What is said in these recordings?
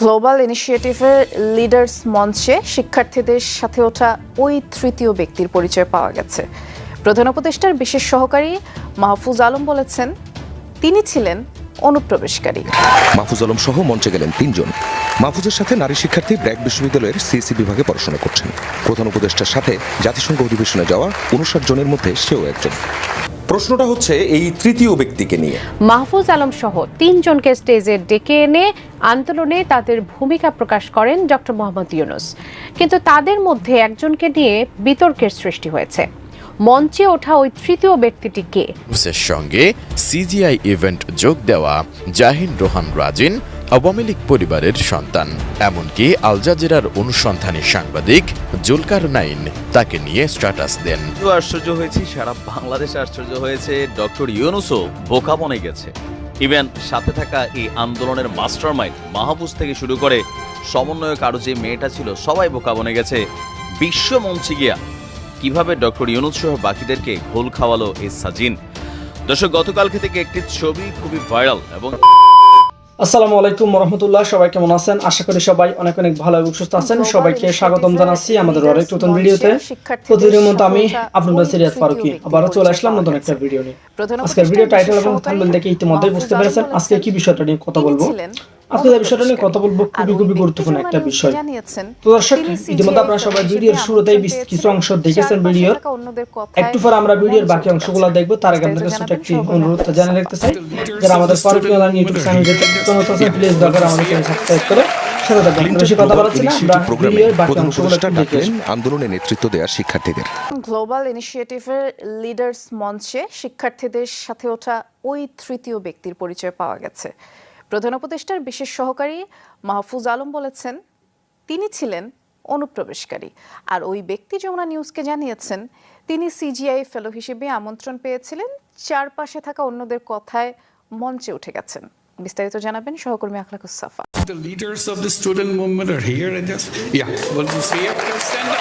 Global ইনিশিয়েটিভের leaders মঞ্চে শিক্ষার্থীদের সাথে ওঠা ওই তৃতীয় ব্যক্তির পরিচয় পাওয়া গেছে। প্রধান উপদেষ্টার বিশেষ সহকারী মাহফুজ আলম বলেছেন, তিনি ছিলেন অনুপ্রবেশকারী। মাহফুজ আলম সহ মঞ্চে গেলেন তিনজন। মাহফুজের সাথে নারী শিক্ষার্থী ব্র্যাক বিশ্ববিদ্যালয়ের সিএসি বিভাগে পড়াশোনা করছেন। প্রধান উপদেষ্টার সাথে জাতিসংঘ অধিবেশনে যাওয়া উনষাট জনের মধ্যে সেও একজন। প্রশ্নটা হচ্ছে এই তৃতীয় ব্যক্তিকে নিয়ে। মাহফুজ আলম সহ তিনজনকে স্টেজে ডেকে এনে আন্দোলনে তাদের ভূমিকা প্রকাশ করেন ডক্টর মোহাম্মদ ইউনুস। কিন্তু তাদের মধ্যে একজনকে নিয়ে বিতর্কের সৃষ্টি হয়েছে। মঞ্চে ওঠা ওই তৃতীয় ব্যক্তিটি কে? সঙ্গে সিজিআই ইভেন্ট যোগ দেওয়া জাহিন রোহান রাজিন আওয়ামী লীগ পরিবারের সন্তান। এমনকি আল জাজিরার অনুসন্ধানী সাংবাদিক জুলকার নাইন তাকে নিয়ে স্ট্যাটাস দেন। আশ্চর্য হয়েছি, সারা বাংলাদেশ আশ্চর্য হয়েছে, ডক্টর ইউনুসও বোকা বনে গেছে। ইভেন সাথে থাকা এই আন্দোলনের মাস্টার মাইন্ড মাহফুজ থেকে শুরু করে সমন্বয়ক আরও যে মেয়েটা ছিল, সবাই বোকা বনে গেছে। বিশ্ব মঞ্চে গিয়া কীভাবে ডক্টর ইউনুস সহ বাকিদেরকে ঘোল খাওয়ালো এই সাজিন? দর্শক, গতকালকে থেকে একটি ছবি খুবই ভাইরাল এবং আসসালামু আলাইকুম রহমতুল্লাহ সবাই কেমন আছেন? আশা করি সবাই অনেক অনেক ভালো এবং সুস্থ আছেন। সবাইকে স্বাগতম জানাচ্ছি আমাদের আরেক নতুন ভিডিওতে। প্রতিদিনের মতো আমি আপনাদের সিরিয়াস ফারুকি আবারও চলে আসলাম নতুন একটা ভিডিও নিয়ে। আজকের ভিডিও টাইটেল এবং থাম্বনেল দেখে ইতিমধ্যে বুঝতে পেরেছেন আজকে কি বিষয়টা নিয়ে কথা বলব। আজকে যে বিষয়টা নিয়ে কথা বলব খুবই খুবই গুরুত্বপূর্ণ একটা বিষয়। তো দর্শক ইতিমধ্যে আপনারা সবাই ভিডিওর শুরুতেই কিছু অংশ দেখেছেন ভিডিওর। একটু পর আমরা ভিডিওর বাকি অংশগুলো দেখব। তার আগে আপনাদের ছোট একটি অনুরোধ জানিয়ে রাখতে চাই। যারা আমাদের ফারুকি অনলাইন ইউটিউব চ্যানেল দেখতে আছেন প্লিজ দয়া আমাদের চ্যানেল সাবস্ক্রাইব করে সাথে থাকবেন বেশি কথা বলাচ্ছি না আমরা ভিডিওর বাকি প্রধান অংশগুলো উপদেষ্টা একটু দেখে ডাকলেন আসি। আন্দোলনে নেতৃত্ব দেওয়া শিক্ষার্থীদের। গ্লোবাল ইনিশিয়েটিভের লিডার্স মঞ্চে শিক্ষার্থীদের সাথে ওঠা ওই তৃতীয় ব্যক্তির পরিচয় পাওয়া গেছে। প্রধান উপদেষ্টার বিশেষ সহকারী মাহফুজ আলম বলেছেন তিনি ছিলেন অনুপ্রবেশকারী। আর ওই ব্যক্তি যমুনা নিউজকে জানিয়েছেন তিনি সিজিআই ফেলো হিসেবে আমন্ত্রণ পেয়েছিলেন চারপাশে থাকা অন্যদের কথায় মঞ্চে উঠে গেছেন। বিস্তারিত জানাবেন সহকর্মী Akhlakus Safa The leaders of the student movement are here and just, yeah, will you see it? Stand up.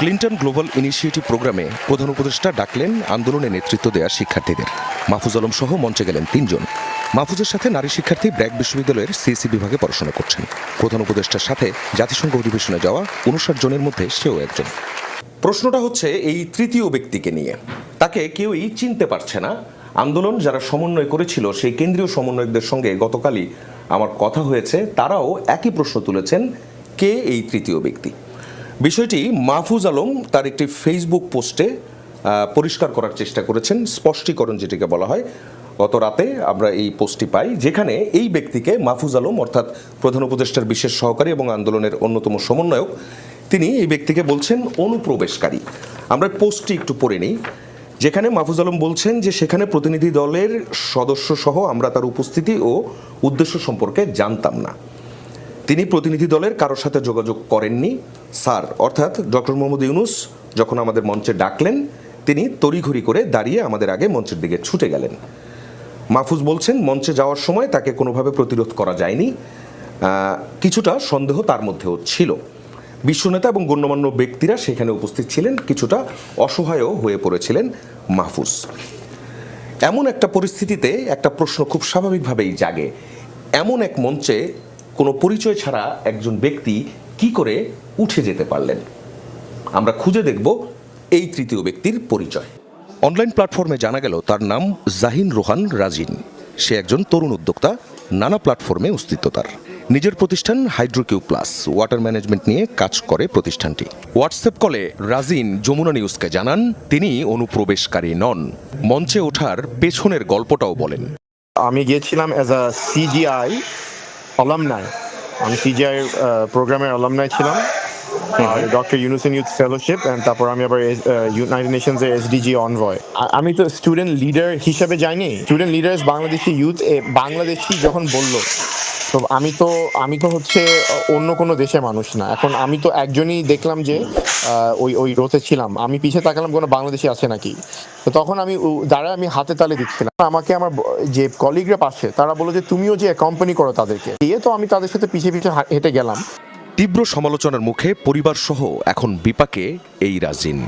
Clinton global initiative প্রোগ্রামে প্রধান উপদেষ্টা ডাকলেন আন্দোলনে নেতৃত্ব দেওয়া শিক্ষার্থীদের। মাহফুজ আলম সহ মঞ্চে গেলেন তিনজন। মাহফুজের সাথে নারী শিক্ষার্থী ব্র্যাক বিশ্ববিদ্যালয়ের সিএসি বিভাগে পড়াশোনা করছেন। প্রধান উপদেষ্টার সাথে জাতিসংঘ অধিবেশনে যাওয়া উনষাট জনের মধ্যে সেও একজন। প্রশ্নটা হচ্ছে এই তৃতীয় ব্যক্তিকে নিয়ে। তাকে কেউই চিনতে পারছে না। আন্দোলন যারা সমন্বয় করেছিল, সেই কেন্দ্রীয় সমন্বয়কদের সঙ্গে গতকালই আমার কথা হয়েছে। তারাও একই প্রশ্ন তুলেছেন, কে এই তৃতীয় ব্যক্তি? বিষয়টি মাহফুজ আলম তার একটি ফেসবুক পোস্টে পরিষ্কার করার চেষ্টা করেছেন, স্পষ্টীকরণ যেটিকে বলা হয়। গত রাতে আমরা এই পোস্টটি পাই, যেখানে এই ব্যক্তিকে মাহফুজ আলম, অর্থাৎ প্রধান উপদেষ্টার বিশেষ সহকারী এবং আন্দোলনের অন্যতম সমন্বয়ক, তিনি এই ব্যক্তিকে বলছেন অনুপ্রবেশকারী। আমরা পোস্টটি একটু পড়ে নিই। যেখানে মাহফুজ আলম বলছেন যে সেখানে প্রতিনিধি দলের সদস্য সহ আমরা তার উপস্থিতি ও উদ্দেশ্য সম্পর্কে জানতাম না। তিনি প্রতিনিধি দলের কারোর সাথে যোগাযোগ করেননি। স্যার, অর্থাৎ ডক্টর মোহাম্মদ ইউনুস যখন আমাদের মঞ্চে ডাকলেন, তিনি তড়িঘড়ি করে দাঁড়িয়ে আমাদের আগে মঞ্চের দিকে ছুটে গেলেন। মাহফুজ বলছেন, মঞ্চে যাওয়ার সময় তাকে কোনোভাবে প্রতিরোধ করা যায়নি। কিছুটা সন্দেহ তার মধ্যেও ছিল। বিশ্বনেতা এবং গণ্যমান্য ব্যক্তিরা সেখানে উপস্থিত ছিলেন, কিছুটা অসহায়ও হয়ে পড়েছিলেন মাহফুজ। এমন একটা পরিস্থিতিতে একটা প্রশ্ন খুব স্বাভাবিকভাবেই জাগে। এমন এক মঞ্চে কোনো পরিচয় ছাড়া একজন ব্যক্তি কি করে উঠে যেতে পারলেন? আমরা খুঁজে দেখব এই তৃতীয় ব্যক্তির পরিচয়। অনলাইন প্ল্যাটফর্মে জানা গেল, তার নাম জাহিন রোহান রাজিন। সে একজন তরুণ উদ্যোক্তা, নানা প্ল্যাটফর্মে অস্তিত্ব তার নিজের প্রতিষ্ঠান হাইড্রোকিউ প্লাস ওয়াটার ম্যানেজমেন্ট নিয়ে কাজ করে প্রতিষ্ঠানটি। হোয়াটসঅ্যাপ কলে রাজিন যমুনা নিউজকে জানান, তিনি অনুপ্রবেশকারী নন। মঞ্চে ওঠার পেছনের গল্পটাও বলেন। আমি গিয়েছিলাম অ্যাজ আ সিজিআই অলামনাই আমি সিজিআই প্রোগ্রামের অলামনাই ছিলাম। ডক্টর ইউনুসেন ইউথ ফেলোশিপ তারপর আমি আবার ইউনাইটেড নেশনস এর এসডিজি অনভয় আমি তো স্টুডেন্ট লিডার হিসেবে যাইনি। Student leaders Bangladeshi youth Bangladeshi যখন বলল, তো আমি তো আমি তো হচ্ছে অন্য কোনো দেশের মানুষ না। এখন আমি তো একজনই দেখলাম যে ওই ওই রোতে ছিলাম। আমি পিছিয়ে তাকালাম কোনো বাংলাদেশি আছে নাকি? তো তখন আমি দাঁড়ায় আমি হাতে তালে দিচ্ছিলাম আমাকে আমার যে কলিগরা পাশে, তারা বলল যে, তুমিও যে কোম্পানি করো তাদেরকে। দিয়ে তো আমি তাদের সাথে পিছিয়ে পিছিয়ে হেঁটে গেলাম। তীব্র সমালোচনার মুখে পরিবার সহ এখন বিপাকে এই রাজিন।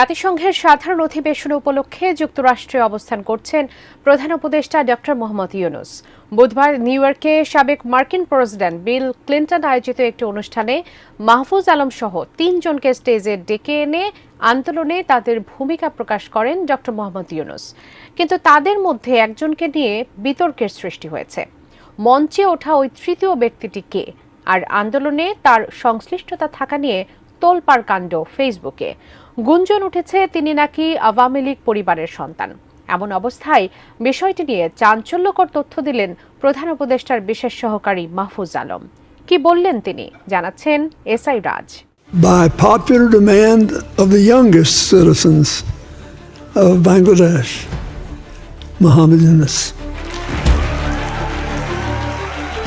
জাতিসংঘের সাধারণ অধিবেশন উপলক্ষে যুক্তরাষ্ট্রে অবস্থান করছেন প্রধান উপদেষ্টা ডক্টর মোহাম্মদ ইউনুস। বুধবার নিউ ইয়র্কে সাবেক মার্কিন প্রেসিডেন্ট বিল ক্লিন্টন আয়োজিত একটি অনুষ্ঠানে মাহফুজ আলম সহ তিনজনকে স্টেজে ডেকে এনে আন্দোলনে তাদের ভূমিকা প্রকাশ করেন ডক্টর মোহাম্মদ ইউনুস। কিন্তু তাদের মধ্যে একজনকে নিয়ে বিতর্কের সৃষ্টি হয়েছে। মঞ্চে ওঠা ওই তৃতীয় ব্যক্তিটি কে? আর আন্দোলনে তার সংশ্লিষ্টতা থাকা নিয়ে তোলপাড় কাণ্ড ফেসবুকে। গুঞ্জন উঠেছে তিনি নাকি আওয়ামী লীগ পরিবারের সন্তান। এমন অবস্থায় বিষয়টি নিয়ে চাঞ্চল্যকর তথ্য দিলেন প্রধান উপদেষ্টার বিশেষ সহকারী মাহফুজ আলম। কি বললেন তিনি? জানাচ্ছেন SI Raj. By popular demand of the youngest citizens of Bangladesh, Muhammad Yunus.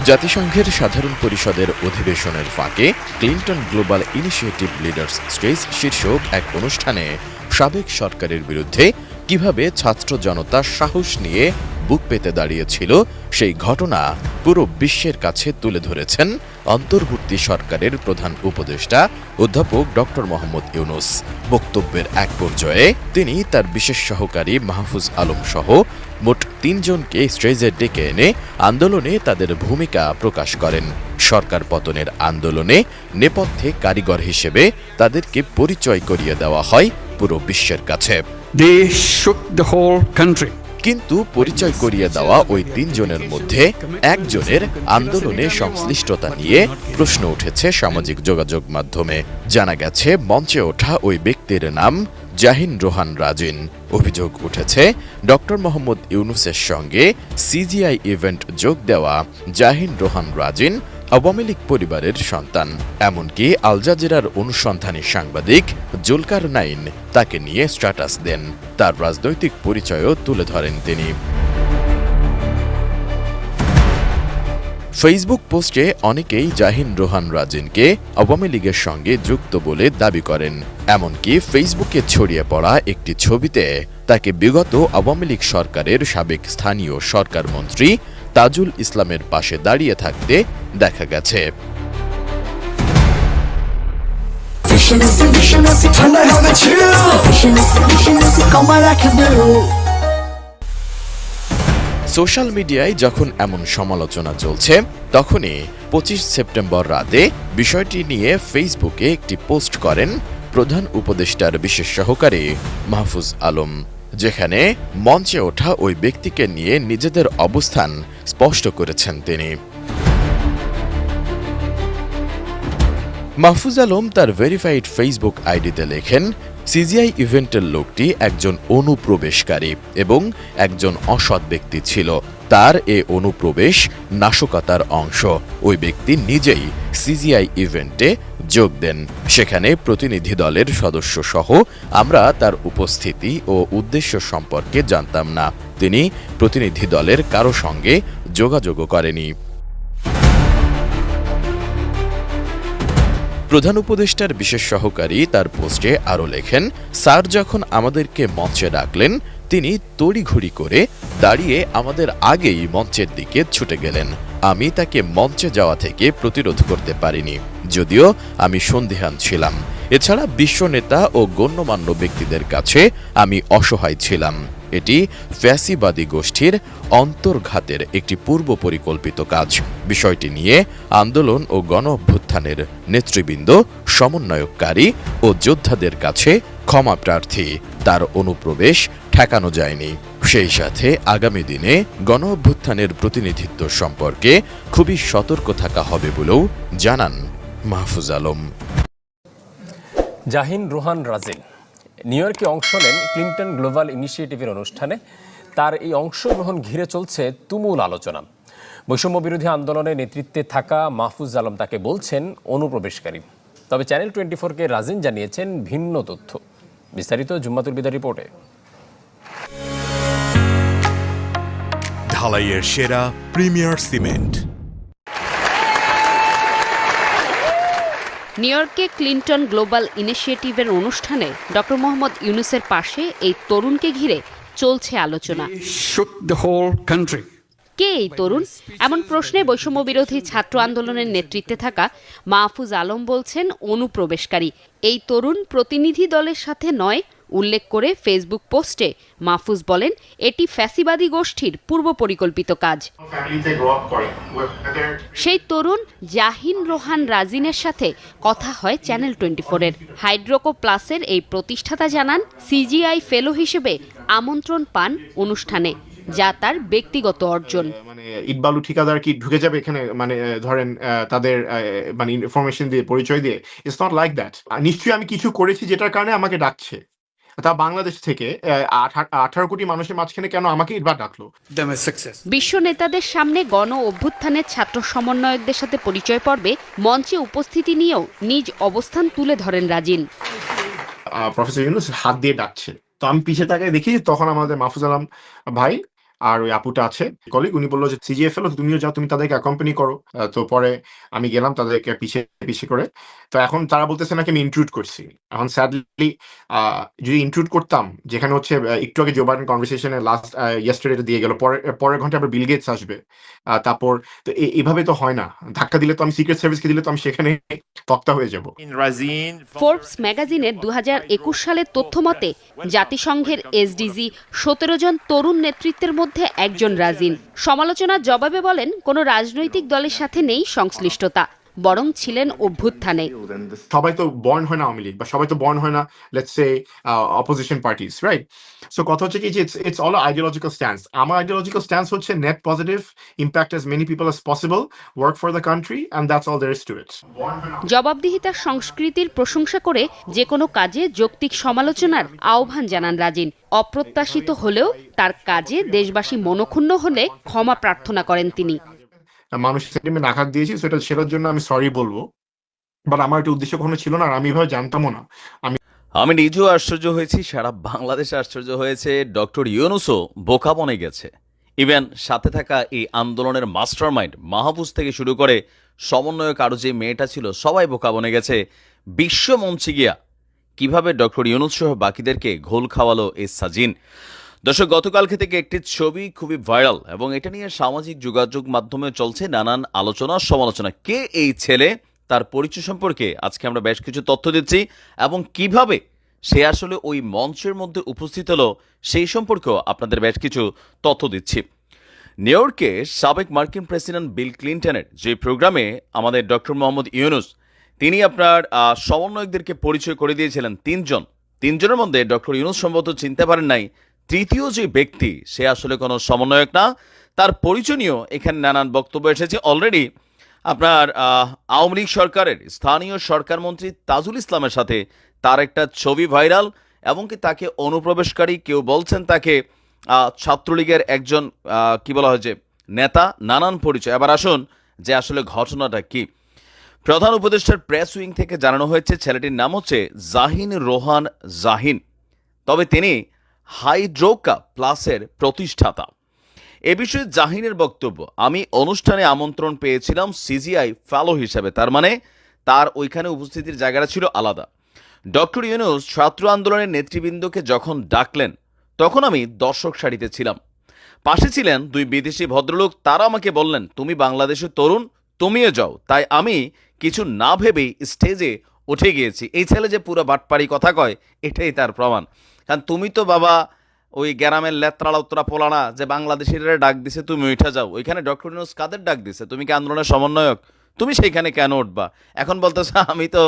জাতিসংঘের সাধারণ পরিষদের অধিবেশনের ফাঁকে Clinton global initiative leaders stage শীর্ষক এক অনুষ্ঠানে সাবেক সরকারের বিরুদ্ধে কীভাবে ছাত্র জনতা সাহস নিয়ে বুক পেতে দাঁড়িয়েছিল, সেই ঘটনা পুরো বিশ্বের কাছে তুলে ধরেছেন অন্তর্বর্তী সরকারের প্রধান উপদেষ্টা অধ্যাপক ডক্টর মোহাম্মদ ইউনুস। বক্তব্যের এক পর্যায়ে তিনি তার বিশেষ সহকারী মাহফুজ আলম সহ মোট তিনজনকে স্টেজে ডেকে এনে আন্দোলনে তাদের ভূমিকা প্রকাশ করেন। সরকার পতনের আন্দোলনে নেপথ্যে কারিগর হিসেবে তাদেরকে পরিচয় করিয়ে দেওয়া হয় পুরো বিশ্বের কাছে। They shook the whole country. কিন্তু পরিচয় করিয়ে দেওয়া ওই তিনজনের মধ্যে একজনের আন্দোলনে সংশ্লিষ্টতা নিয়ে প্রশ্ন উঠেছে সামাজিক যোগাযোগ মাধ্যমে। জানা গেছে, মঞ্চে ওঠা ওই ব্যক্তির নাম জাহিন রোহান রাজিন। অভিযোগ উঠেছে, ডক্টর মোহাম্মদ ইউনুসের সঙ্গে সিজিআই ইভেন্ট যোগ দেওয়া জাহিন রোহান রাজিন আওয়ামী লীগ পরিবারের সন্তান, এমনকি আল জাজিরার অনুসন্ধানী সাংবাদিক জুলকার নাইন তাকে নিয়ে স্ট্যাটাস দেন। তার রাজনৈতিক পরিচয়ও তুলে ধরেন তিনি। ফেসবুক পোস্টে অনেকেই জাহিন রোহান রাজিনকে আওয়ামী লীগের সঙ্গে যুক্ত বলে দাবি করেন। এমনকি ফেসবুকে ছড়িয়ে পড়া একটি ছবিতে তাকে বিগত আওয়ামী লীগ সরকারের সাবেক স্থানীয় সরকার মন্ত্রী তাজুল ইসলামের পাশে দাঁড়িয়ে থাকতে দেখা গেছে। সোশ্যাল মিডিয়ায় যখন এমন সমালোচনা চলছে, তখনই পঁচিশ সেপ্টেম্বর রাতে বিষয়টি নিয়ে ফেসবুকে একটি পোস্ট করেন প্রধান উপদেষ্টার বিশেষ সহকারী মাহফুজ আলম, যেখানে মঞ্চে ওঠা ওই ব্যক্তিকে নিয়ে নিজেদের অবস্থান স্পষ্ট করেছেন তিনি। মাহফুজ আলম তার ভেরিফাইড ফেসবুক আইডিতে লেখেন সিজিআই ইভেন্টের লোকটি একজন অনুপ্রবেশকারী এবং একজন অসৎ ব্যক্তি ছিল। তার এ অনুপ্রবেশ নাশকতার অংশ। ওই ব্যক্তি নিজেই সিজিআই ইভেন্টে যোগ দেন। সেখানে প্রতিনিধি দলের সদস্য সহ আমরা তার উপস্থিতি ও উদ্দেশ্য সম্পর্কে জানতাম না। তিনি প্রতিনিধি দলের কারও সঙ্গে যোগাযোগও করেনি। প্রধান উপদেষ্টার বিশেষ সহকারী তার পোস্টে আরও লেখেন, স্যার যখন আমাদেরকে মঞ্চে ডাকলেন, তিনি তড়িঘড়ি করে দাঁড়িয়ে আমাদের আগেই মঞ্চের দিকে ছুটে গেলেন। আমি তাকে মঞ্চে যাওয়া থেকে প্রতিরোধ করতে পারিনি। যদিও আমি সন্দেহান ছিলাম। এছাড়া বিশ্ব নেতা ও গণ্যমান্য ব্যক্তিদের কাছে আমি অসহায় ছিলাম। এটি ফ্যাসিবাদী গোষ্ঠীর অন্তর্ঘাতের একটি পূর্ব পরিকল্পিত কাজ। বিষয়টি নিয়ে আন্দোলন ও গণ অভ্যুত্থানের নেতৃবৃন্দ, সমন্বয়কারী ও যোদ্ধাদের কাছে ক্ষমা প্রার্থী। তার অনুপ্রবেশ ঠেকানো যায়নি। সেই সাথে আগামী দিনে গণ অভ্যুত্থানের প্রতিনিধিত্ব সম্পর্কে খুবই সতর্ক থাকা হবে বলেও জানান মাহফুজ আলম। জাহিন রুহান রাজিন। নিউ ইয়র্কে অংশ নেন ক্লিন্টন গ্লোবাল ইনিশিয়েটিভের অনুষ্ঠানে। তার এই অংশগ্রহণ ঘিরে চলছে তুমুল আলোচনা। বৈষম্য বিরোধী আন্দোলনে নেতৃত্বে থাকা মাহফুজ আলম তাকে বলছেন, অনুপ্রবেশকারী। তবে চ্যানেল টোয়েন্টি ফোরকে রাজিন জানিয়েছেন, ভিন্ন তথ্য। বিস্তারিত জুম্মাতুল বিদা রিপোর্টে। ঢালাইয়ের সেরা প্রিমিয়ার সিমেন্ট। নিউ ইয়র্কে ক্লিন্টন গ্লোবাল ইনিশিয়েটিভের অনুষ্ঠানে ডক্টর মোহাম্মদ ইউনুসের পাশে এই তরুণকে ঘিরে চলছে আলোচনা। কে এই তরুণ? এমন প্রশ্নে বৈষম্য বিরোধী ছাত্র আন্দোলনের নেতৃত্বে থাকা মাহফুজ আলম বলছেন অনুপ্রবেশকারী। এই তরুণ প্রতিনিধি দলের সাথে নয় উল্লেখ করে ফেসবুক পোস্টে মাহফুজ বলেন, এটি ফ্যাসিবাদী গোষ্ঠীর পূর্ব পরিকল্পিত কাজ। সেই তরুণ জাহিন রোহান রাজিনের সাথে কথা হয় চ্যানেল টোয়েন্টি ফোরের হাইড্রোকো প্লাসের এই প্রতিষ্ঠাতা জানান, সিজিআই ফেলো হিসেবে আমন্ত্রণ পান অনুষ্ঠানে, যা তার ব্যক্তিগত অর্জন। মানে ইটবালু ঠিকাদার কি ঢুকে যাবে এখানে? মানে ধরেন তাদের মানে ইনফরমেশন দিয়ে, পরিচয় দিয়ে? ইটস নট লাইক দ্যাট নিশ্চয়ই আমি কিছু করেছি যেটার কারণে আমাকে ডাকছে। তা বাংলাদেশ থেকে আহ, আঠারো কোটি মানুষের মাঝখানে কেন আমাকে ইটবার ডাকলো. বিশ্ব নেতাদের সামনে গণ অভ্যুত্থানের ছাত্র সমন্বয়কদের সাথে পরিচয় পর্বে মঞ্চে উপস্থিতি নিয়েও নিজ অবস্থান তুলে ধরেন রাজিন। প্রফেসর ইউনুস হাত দিয়ে ডাকছে। তো আমি পিছিয়ে তাকে দেখি তখন আমাদের মাহফুজ আলম ভাই আর ওই আপুটা আছে কলিগ উনি বলল যে সিজিএফ এলো তুমিও যাও তুমি তাদেরকে অ্যাকম্পানি করো। তো পরে আমি গেলাম তাদেরকে পিছে পিছে করে। তো এখন তারা বলতেছে নাকি আমি ইনক্লুড করছি। এখন স্যাডলি যদি ইনক্লুড করতাম যেখানে হচ্ছে একটু আগে জোবাইডেন কনভারসেশনে লাস্ট ইয়েস্টারডে দিয়ে গেল পরে পরের ঘণ্টা আবার বিল গেটস আসবে। আহ, তারপর তো এ- এভাবে তো হয় না। ধাক্কা দিলে তো আমি সিক্রেট সার্ভিসকে দিলে তো আমি সেখানে তক্তা হয়ে যাব। ফোর্বস ম্যাগাজিনের দু সালের তথ্য মতে জাতিসংঘের এসডিজি সতেরো জন তরুণ নেতৃত্বের মধ্যে একজন রাজিন। সমালোচনার জবাবে বলেন কোনো রাজনৈতিক দলের সাথে নেই সংশ্লিষ্টতা। বরং ছিলেন অভ্যুত্থানে। সবাই তো বর্ন হয় না আওয়ামী লীগ বা সবাই তো বর্ন হয় না let's say opposition parties right so কথা হচ্ছে কি যে ইটস অল আইডিওলজিক্যাল স্ট্যান্স আমার আইডিওলজিক্যাল স্ট্যান্স হচ্ছে net positive impact as many people as possible work for the country and that's all there is to it জবাবদিহিতার সংস্কৃতির প্রশংসা করে যে কোনো কাজে যৌক্তিক সমালোচনার আহ্বান জানান রাজিন। অপ্রত্যাশিত হলেও তার কাজে দেশবাসী মনক্ষুণ্ণ হলে ক্ষমা প্রার্থনা করেন তিনি। মানুষের সেন্টিমেন্ট আঘাত দিয়েছি, সেটা সেটার জন্য আমি সরি বলব। বাট আমার এটা উদ্দেশ্য কখনো ছিল না, আর আমি এভাবে জানতামও না। আমি আমি নিজেও আশ্চর্য হয়েছি, সারা বাংলাদেশ আশ্চর্য হয়েছে, ডক্টর ইউনুসও বোকা বনে গেছে। ইভেন সাথে থাকা এই আন্দোলনের মাস্টার মাইন্ড মাহফুজ থেকে শুরু করে সমন্বয়ক আরও যে মেয়েটা ছিল, সবাই বোকা বনে গেছে। বিশ্ব মঞ্চে গিয়া কীভাবে ডক্টর ইউনুস সহ বাকিদেরকে ঘোল খাওয়ালো এই সাজিন? দর্শক গতকালকে থেকে একটি ছবি খুবই ভাইরাল এবং এটা নিয়ে সামাজিক যোগাযোগ মাধ্যমে চলছে নানান আলোচনা, সমালোচনা। কে এই ছেলে? তার পরিচয় সম্পর্কে আজকে আমরা বেশ কিছু তথ্য দিচ্ছি এবং কীভাবে সে আসলে ওই মঞ্চের মধ্যে উপস্থিত হলো সেই সম্পর্কেও আপনাদের বেশ কিছু তথ্য দিচ্ছি। নিউ ইয়র্কে সাবেক মার্কিন প্রেসিডেন্ট বিল ক্লিন্টনের যে প্রোগ্রামে আমাদের ডক্টর মোহাম্মদ ইউনুস, তিনি আপনার সমন্বয়কদেরকে পরিচয় করে দিয়েছিলেন তিনজন। তিনজনের মধ্যে ডক্টর ইউনুস সম্ভবত চিনতে পারেন নাই তৃতীয় যে ব্যক্তি, সে আসলে কোনো সমন্বয়ক না। তার পরিচনীয় এখানে নানান বক্তব্য এসেছে। অলরেডি আপনার আওয়ামী লীগ সরকারের স্থানীয় সরকার মন্ত্রী তাজুল ইসলামের সাথে তার একটা ছবি ভাইরাল এবং কি তাকে অনুপ্রবেশকারী কেউ বলছেন তাকে ছাত্রলীগের একজন কি বলা হয়েছে নেতা, নানান পরিচয়। এবার আসুন যে আসলে ঘটনাটা কি। প্রধান উপদেষ্টার প্রেস উইং থেকে জানানো হয়েছে, ছেলেটির নাম হচ্ছে জাহিন রোহান জাহিন। তবে তিনি হাইড্রোকা প্লাসের প্রতিষ্ঠাতা। এ বিষয়ে জাহিনের বক্তব্য। আমি অনুষ্ঠানে আমন্ত্রণ পেয়েছিলাম সিজিআই ফেলো হিসেবে। তার মানে তার ওইখানে উপস্থিতির জায়গাটা ছিল আলাদা। ডক্টর ইউনুস ছাত্র আন্দোলনের নেতৃবৃন্দকে যখন ডাকলেন, তখন আমি দর্শক সারিতে ছিলাম। পাশে ছিলেন দুই বিদেশি ভদ্রলোক। তারা আমাকে বললেন, তুমি বাংলাদেশের তরুণ, তুমিও যাও। তাই আমি কিছু না ভেবেই স্টেজে উঠে গিয়েছি। এই ছেলে যে পুরো বাটপাড়ি কথা কয়, এটাই তার প্রমাণ। কারণ তুমি তো বাবা ওই গ্রামের লেত্রা লত্রা পোলানা যে বাংলাদেশিরা ডাক দিছে, তুমি উঠে যাও। ওইখানে ডক্টর ইউনুস কাদের ডাক দিছে? তুমি কি আন্দোলনের সমন্বয়ক? তুমি সেইখানে কেন উঠবা? এখন বলতেছ, আমি তো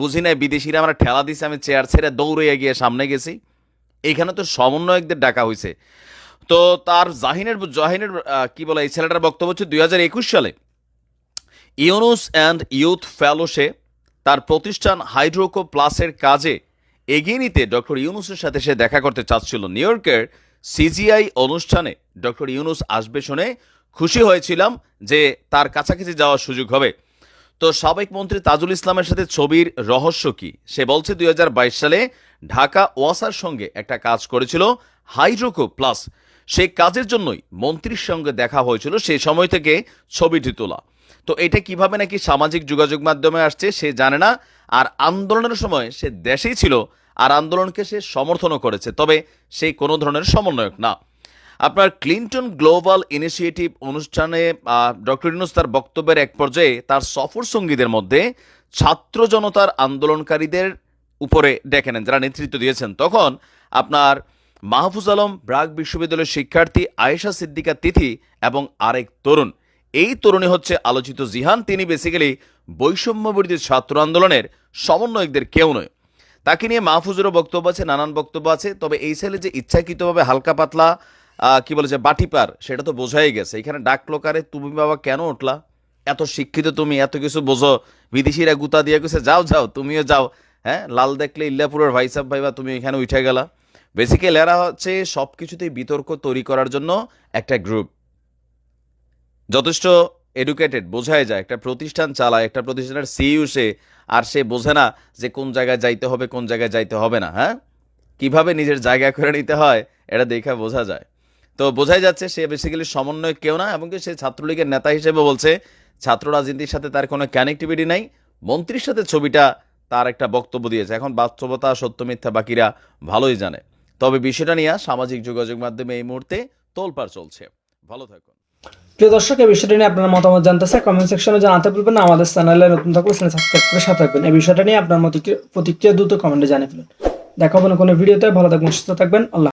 বুঝি নাই, বিদেশিরা আমরা ঠেলা দিছে, আমি চেয়ার ছেড়ে দৌড়ে গিয়ে সামনে গেছি। এইখানে তো সমন্বয়কদের ডাকা হয়েছে তো তার জাহিনের জাহিনের কি বলে, এই ছেলেটার বক্তব্য হচ্ছে দুই সালে। ইউনুস অ্যান্ড ইউথ ফেলোশে তার প্রতিষ্ঠান হাইড্রোকো প্লাসের কাজে এগিয়ে নিতে ডক্টর ইউনুসের সাথে সে দেখা করতে চাচ্ছিল। নিউ ইয়র্কের সিজিআই অনুষ্ঠানে ডক্টর ইউনুস আসবে শুনে খুশি হয়েছিলাম যে তার কাছাকাছি যাওয়ার সুযোগ হবে। তো সাবেক মন্ত্রী তাজুল ইসলামের সাথে ছবির রহস্য কি? সে বলছে, দুই হাজার বাইশ সালে ঢাকা ওয়াসার সঙ্গে একটা কাজ করেছিল, হাইড্রোকো প্লাস। সেই কাজের জন্যই মন্ত্রীর সঙ্গে দেখা হয়েছিল, সেই সময় থেকে ছবিটি তোলা। তো এটা কীভাবে নাকি সামাজিক যোগাযোগ মাধ্যমে আসছে সে জানে না। আর আন্দোলনের সময় সে দেশেই ছিল আর আন্দোলনকে সে সমর্থনও করেছে, তবে সে কোনো ধরনের সমন্বয়ক না। আপনার ক্লিন্টন গ্লোবাল ইনিশিয়েটিভ অনুষ্ঠানে ডক্টর ইউনুস তার বক্তব্যের এক পর্যায়ে তার সফর সঙ্গীদের মধ্যে ছাত্র জনতার আন্দোলনকারীদের উপরে ডেকে নেন, যারা নেতৃত্ব দিয়েছেন। তখন আপনার মাহফুজ আলম ব্রাক বিশ্ববিদ্যালয়ের শিক্ষার্থী আয়েশা সিদ্দিকা তিথি এবং আরেক তরুণ। এই তরুণী হচ্ছে আলোচিত জিহান। তিনি বেসিক্যালি বৈষম্য বিরোধী ছাত্র আন্দোলনের সমন্বয়কদের কেউ নয়। তাকে নিয়ে মাহফুজেরও বক্তব্য আছে, নানান বক্তব্য আছে। তবে এই ছেলে যে ইচ্ছাকৃতভাবে হালকা পাতলা কি বলে যে বাটিপার, সেটা তো বোঝাই গেছে। এখানে ডাক লোকারে, তুমি বাবা কেন উঠলা? এত শিক্ষিত তুমি, এত কিছু বোঝো। বিদেশিরা গুতা দিয়ে গেছে যাও যাও, তুমিও যাও। হ্যাঁ লাল দেখলে ইল্লাপুরের ভাইসাব ভাইবা, তুমি এখানে উঠে গেলা। বেসিক্যালি এরা হচ্ছে সব কিছুতেই বিতর্ক তৈরি করার জন্য একটা গ্রুপ যথেষ্ট এডুকেটেড বোঝাই যায়। একটা প্রতিষ্ঠান চালায়, একটা প্রতিষ্ঠানের সিইউ সে, আর সে বোঝে না যে কোন জায়গায় যাইতে হবে, কোন জায়গায় যাইতে হবে না হ্যাঁ? কীভাবে নিজের জায়গা করে নিতে হয়, এটা দেখা বোঝা যায়। তো বোঝাই যাচ্ছে সে বেসিক্যালি সমন্বয় কেউ না, এমনকি সে ছাত্রলীগের নেতা হিসেবে বলছে, ছাত্র রাজনীতির সাথে তার কোনো কানেক্টিভিটি নাই, মন্ত্রীর সাথে ছবিটা তার একটা বক্তব্য দিয়েছে। এখন বাস্তবতা, সত্য, মিথ্যা বাকিরা ভালোই জানে। তবে বিষয়টা নিয়ে সামাজিক যোগাযোগ মাধ্যমে এই মুহূর্তে তোলপাড় চলছে। ভালো থাকুন প্রিয় দর্শক, এই বিষয়টা নিয়ে আপনার মতামত জানতে চাই কমেন্ট সেকশনে জানাতে বলবেন না। আমাদের চ্যানেলে নতুন থাকলে চ্যানেল সাবস্ক্রাইব করে সাথে থাকবেন। এই বিষয়টা নিয়ে আপনার প্রতিক্রিয়া দ্রুত কমেন্টে জানিয়ে ফেলুন। দেখা হবে না কোনো ভিডিওতে। ভালো থাকবেন, সুস্থ থাকবেন। আল্লাহ